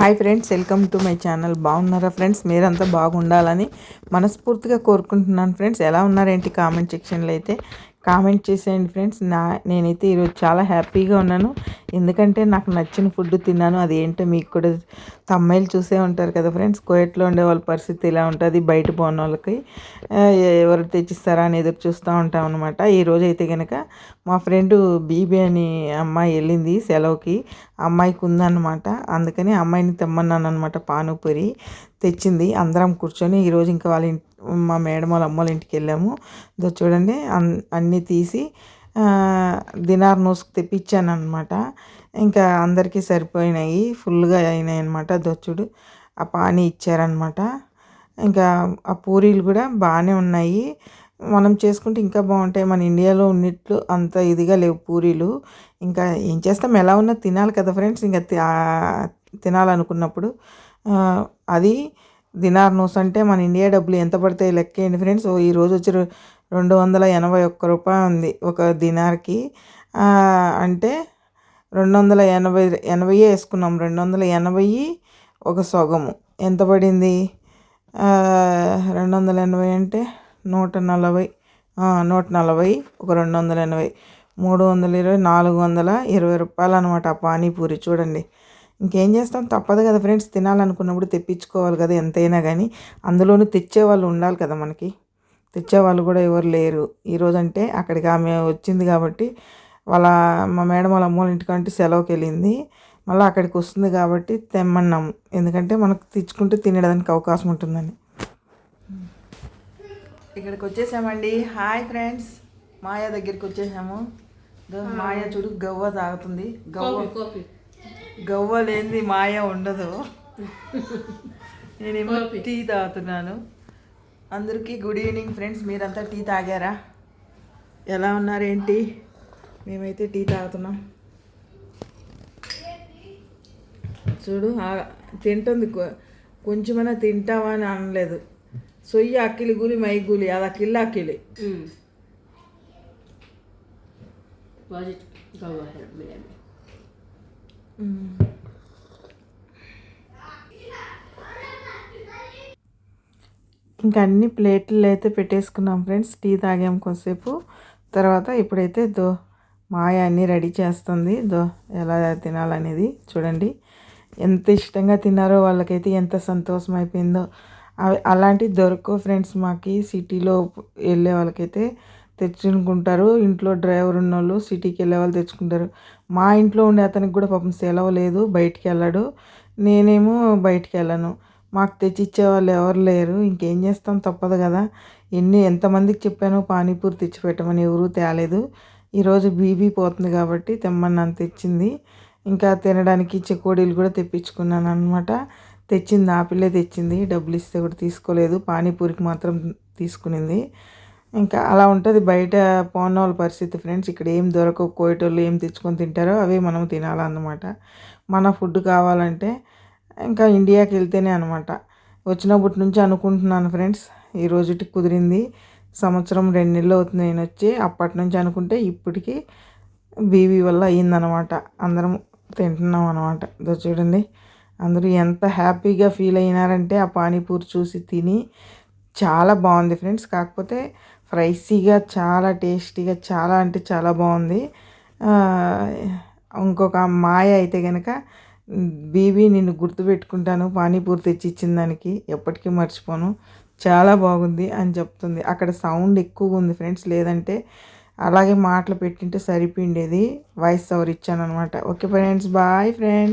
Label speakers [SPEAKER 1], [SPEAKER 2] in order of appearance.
[SPEAKER 1] Hi friends welcome to my channel. బాగున్నారా friends? మీరంతా బాగుండాలని మనస్ఫూర్తిగా కోరుకుంటున్నాను ఫ్రెండ్స్. ఎలా ఉన్నారేంటి కామెంట్ సెక్షన్లో అయితే? కామెంట్ చేసేయండి ఫ్రెండ్స్. నా నేనైతే ఈరోజు చాలా హ్యాపీగా ఉన్నాను. ఎందుకంటే నాకు నచ్చిన ఫుడ్ తిన్నాను. అది ఏంటో మీకు కూడా తమ్మాయిలు చూసే ఉంటారు కదా ఫ్రెండ్స్. కోయట్లో ఉండే వాళ్ళ పరిస్థితి ఇలా ఉంటుంది. బయట పోని వాళ్ళకి ఎవరు తెచ్చిస్తారా అని ఎదురు చూస్తూ ఉంటాం అనమాట ఈరోజు అయితే కనుక మా ఫ్రెండ్ బీబీ అని అమ్మాయి వెళ్ళింది సెలవుకి. అమ్మాయికి ఉందన్నమాట. అందుకని అమ్మాయిని తెమ్మన్నాను అనమాట పానుపూరి తెచ్చింది. అందరం కూర్చొని ఈరోజు ఇంకా వాళ్ళ ఇంటి మా మేడం వాళ్ళ అమ్మోళ్ళ ఇంటికి వెళ్ళాము. ఇదో చూడండి అన్నీ తీసి దినార్ నోసుకు తెప్పించాను అనమాట ఇంకా అందరికీ సరిపోయినాయి ఫుల్గా అయినాయి అనమాట దొచ్చుడు ఆ పానీ ఇచ్చారనమాట ఇంకా ఆ పూరీలు కూడా బాగానే ఉన్నాయి. మనం చేసుకుంటే ఇంకా బాగుంటాయి. మన ఇండియాలో ఉన్నట్లు అంత ఇదిగా లేవు పూరీలు. ఇంకా ఏం చేస్తాం? ఎలా ఉన్నా తినాలి కదా ఫ్రెండ్స్. ఇంకా తినాలనుకున్నప్పుడు అది దినార్ నూస్ అంటే మన ఇండియా డబ్బులు ఎంత పడతాయి లెక్కేయండి ఫ్రెండ్స్. ఈ రోజు వచ్చి రెండు వందల ఎనభై ఒక్క రూపాయి ఉంది ఒక దినార్కి. అంటే రెండు వందల ఎనభై ఎనభై వేసుకున్నాం. రెండు వందల ఎనభై ఒక సగము. ఎంత పడింది? రెండు వందల ఎనభై అంటే నూట నలభై. నూట నలభై ఒక రెండు వందల ఎనభై. మూడు వందల ఇరవై నాలుగు వందల ఇరవై రూపాయలు అనమాట ఆ పానీపూరి చూడండి. ఇంకేం చేస్తాం? తప్పదు కదా ఫ్రెండ్స్. తినాలనుకున్నప్పుడు తెప్పించుకోవాలి కదా ఎంతైనా కానీ అందులోనూ తెచ్చేవాళ్ళు ఉండాలి కదా మనకి. తెచ్చేవాళ్ళు కూడా ఎవరు లేరు. ఈరోజంటే అంటే అక్కడికి ఆమె వచ్చింది కాబట్టి వాళ్ళ మా మేడం వాళ్ళ అమ్మ ఇంటికంటే సెలవుకి వెళ్ళింది. మళ్ళీ అక్కడికి వస్తుంది కాబట్టి తెమ్మన్నాం. ఎందుకంటే మనకు తెచ్చుకుంటే తినడానికి అవకాశం ఉంటుందని. ఇక్కడికి వచ్చేసామండి. Hi friends. మాయా దగ్గరికి వచ్చేసాము. మాయా చూడు గవ్వ తాగుతుంది. గవ్వ. గవ్వ లేనిది మాయ ఉండదు. నేనేమో టీ తాగుతున్నాను. అందరికీ గుడ్ ఈవినింగ్ ఫ్రెండ్స్ మీరంతా టీ తాగారా? ఎలా ఉన్నారేంటి మేమైతే టీ తాగుతున్నాం. చూడు తింటుంది కొంచెమైనా తింటావా అని అనలేదు. సొయ్యి అక్కిలి గులి మై గులి అది అక్కిల్లి అక్కిలి. ఇంకా అన్ని ప్లేట్లు అయితే పెట్టేసుకున్నాం ఫ్రెండ్స్. టీ తాగాం కొంతసేపు తర్వాత ఇప్పుడైతే దో మాయ అన్నీ రెడీ చేస్తుంది. దో ఎలా తినాలనేది చూడండి. ఎంత ఇష్టంగా తిన్నారో వాళ్ళకైతే ఎంత సంతోషం అయిపోయిందో. అవి అలాంటివి దొరకవు ఫ్రెండ్స్ మాకి. సిటీలో వెళ్ళే వాళ్ళకైతే తెచ్చుకుంటారు. ఇంట్లో డ్రైవర్ ఉన్న వాళ్ళు సిటీకి వెళ్ళే వాళ్ళు తెచ్చుకుంటారు. మా ఇంట్లో ఉండే అతనికి కూడా పాపం సెలవు లేదు. బయటికి వెళ్ళాడు. నేనేమో బయటికి వెళ్ళను. మాకు తెచ్చిచ్చే వాళ్ళు ఎవరు లేరు. ఇంకేం చేస్తాం తప్పదు కదా. ఎన్ని ఎంతమందికి చెప్పానో పానీపూరి తెచ్చిపెట్టమని ఎవరూ తేలేదు. ఈరోజు బీబీ పోతుంది కాబట్టి తెమ్మన్నాను తెచ్చింది. ఇంకా తినడానికి చెకోడీలు కూడా తెప్పించుకున్నాను అనమాట తెచ్చింది ఆ పిల్లే తెచ్చింది. డబ్బులు ఇస్తే కూడా తీసుకోలేదు. పానీపూరికి మాత్రం తీసుకునింది. ఇంకా అలా ఉంటుంది బయట పోన్న వాళ్ళ పరిస్థితి ఫ్రెండ్స్. ఇక్కడ ఏం దొరకవు. కోయటోళ్ళు ఏం తెచ్చుకొని తింటారో అవే మనం తినాలన్నమాట. మన ఫుడ్ కావాలంటే ఇంకా ఇండియాకి వెళ్తేనే అనమాట వచ్చినప్పటి నుంచి అనుకుంటున్నాను ఫ్రెండ్స్. ఈ రోజుకి కుదిరింది. సంవత్సరం రెండు నెలలు అవుతుంది నేను వచ్చి. అప్పటి నుంచి అనుకుంటే ఇప్పటికి బీవీ వల్ల అయ్యిందనమాట అందరం తింటున్నాం అనమాట ఇదో చూడండి. అందరూ ఎంత హ్యాపీగా ఫీల్ అయినారంటే ఆ పానీపూరి చూసి తిని చాలా బాగుంది ఫ్రెండ్స్. కాకపోతే ఫ్రైసీగా చాలా టేస్టీగా చాలా అంటే చాలా బాగుంది. ఇంకొక మాయ అయితే కనుక బీబీ నిన్ను గుర్తుపెట్టుకుంటాను పానీపూరి తెచ్చి ఇచ్చిన దానికి ఎప్పటికీ మర్చిపోను. చాలా బాగుంది అని చెప్తుంది. అక్కడ సౌండ్ ఎక్కువగా ఉంది ఫ్రెండ్స్ లేదంటే అలాగే మాటలు పెట్టింటే సరిపోయిండేది. వాయిస్ ఓవర్ ఇచ్చాను అనమాట ఓకే ఫ్రెండ్స్ బాయ్ ఫ్రెండ్స్.